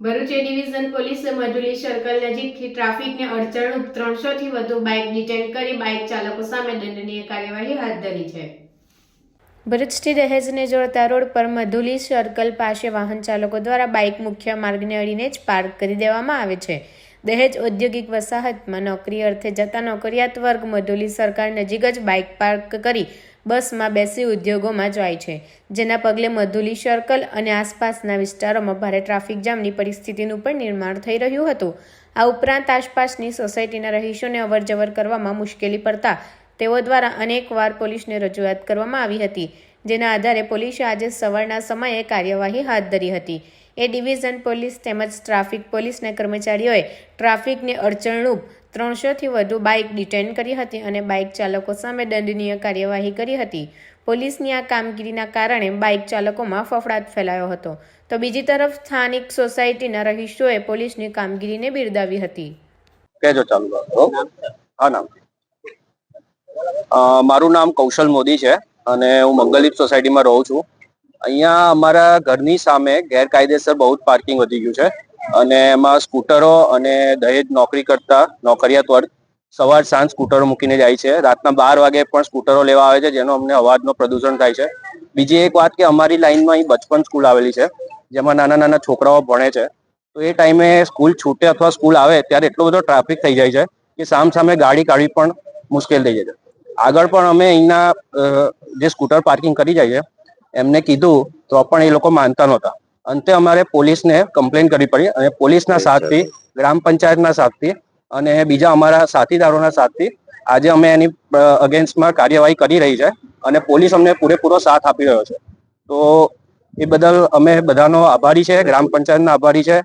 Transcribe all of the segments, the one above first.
Bharuch division પોલીસે મજુલી circle નજીકથી ટ્રાફિકને અડચણરૂપ ત્રણસોથી વધુ બાઇક ડિટેન કરી બાઇક ચાલકો સામે દંડનીય કાર્યવાહી હાથ ધરી છે. ભરૂચથી દહેજને જોડતા રોડ પર મધુલી સર્કલ પાસે વાહન ચાલકો દ્વારા બાઇક મુખ્ય માર્ગને અડીને જ પાર્ક કરી દેવામાં આવે છે. દહેજ ઔદ્યોગિક વસાહતમાં નોકરી અર્થે જતા નોકરિયાત વર્ગ મધુલી સરકાર નજીક જ બાઇક પાર્ક કરી બસમાં બેસી ઉદ્યોગોમાં જાય છે. જેના પગલે મધુલી સર્કલ અને આસપાસના વિસ્તારોમાં ભારે ટ્રાફિક જામની પરિસ્થિતિનું પણ નિર્માણ થઈ રહ્યું હતું. આ ઉપરાંત આસપાસની સોસાયટીના રહીશોને અવરજવર કરવામાં મુશ્કેલી પડતા તેઓ દ્વારા અનેકવાર પોલીસને રજૂઆત કરવામાં આવી હતી. જેના આધારે પોલીસે આજે સવારના સમયે કાર્યવાહી હાથ ધરી હતી. એ ડિવિઝન પોલીસ તેમજ ટ્રાફિક પોલીસના કર્મચારીઓએ ટ્રાફિકને અડચણરૂપ ત્રણસોથી વધુ બાઇક ડિટેન કરી હતી અને બાઇક ચાલકો સામે દંડનીય કાર્યવાહી કરી હતી. પોલીસની આ કામગીરીના કારણે બાઇક ચાલકોમાં ફફડાટ ફેલાયો હતો. તો બીજી તરફ સ્થાનિક સોસાયટીના રહીશોએ પોલીસની કામગીરીને બિરદાવી હતી. મારું નામ કૌશલ મોદી છે. અને હું મંગલદીપ સોસાયટીમાં રહું છું. અહીંયા અમારા ઘરની સામે ગેરકાયદેસર બહુ જ પાર્કિંગ વધી ગયું છે. અને એમાં સ્કૂટરો અને દહેજ નોકરી કરતા નોકરિયાત વર્ગ સવાર સાંજ સ્કૂટરો મૂકીને જાય છે. રાતના બાર વાગે પણ સ્કૂટરો લેવા આવે છે, જેનો અમને અવાજનો પ્રદૂષણ થાય છે. બીજી એક વાત કે અમારી લાઈનમાં અહીં બચપન સ્કૂલ આવેલી છે, જેમાં નાના નાના છોકરાઓ ભણે છે. તો એ ટાઈમે સ્કૂલ છૂટે અથવા સ્કૂલ આવે, ત્યારે એટલો બધો ટ્રાફિક થઈ જાય છે કે સામ સામે ગાડી કાઢવી પણ મુશ્કેલ થઈ જાય છે. આગળ પણ અમે અહીંના જે સ્કૂટર પાર્કિંગ કરી જાય છે, એમને કીધું તો પણ એ લોકો માનતા નહોતા. અંતે અમારે પોલીસને કમ્પ્લેન કરવી પડી અને પોલીસના સાથથી, ગ્રામ પંચાયતના સાથથી અને બીજા અમારા સાથીદારોના સાથથી આજે અમે એની અગેન્સ્ટમાં કાર્યવાહી કરી રહી છે અને પોલીસ અમને પૂરેપૂરો સાથ આપી રહ્યો છે. તો એ બદલ અમે બધાનો આભારી છે, ગ્રામ પંચાયતના આભારી છે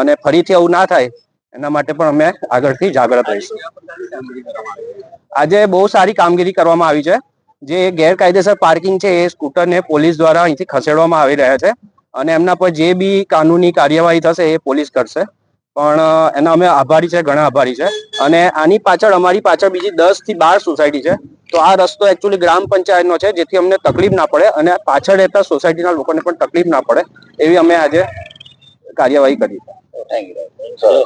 અને ફરીથી આવું ના થાય એના માટે પણ અમે આગળથી જાગૃત રહીશું. આજે બહુ સારી કામગીરી કરવામાં આવી છે. જે ગેરકાયદેસર પાર્કિંગ છે એ સ્કૂટરને પોલીસ દ્વારા અહીંથી ખસેડવામાં આવી રહ્યા છે અને એમના પર જે બી કાનૂની કાર્યવાહી થશે એ પોલીસ કરશે. પણ એના અમે આભારી છે, ઘણા આભારી છે. અને આની પાછળ, અમારી પાછળ બીજી દસથી બાર સોસાયટી છે. તો આ રસ્તો એકચ્યુઅલી ગ્રામ પંચાયતનો છે, જેથી અમને તકલીફ ના પડે અને પાછળ રહેતા સોસાયટીના લોકોને પણ તકલીફ ના પડે એવી અમે આજે કાર્યવાહી કરી. છે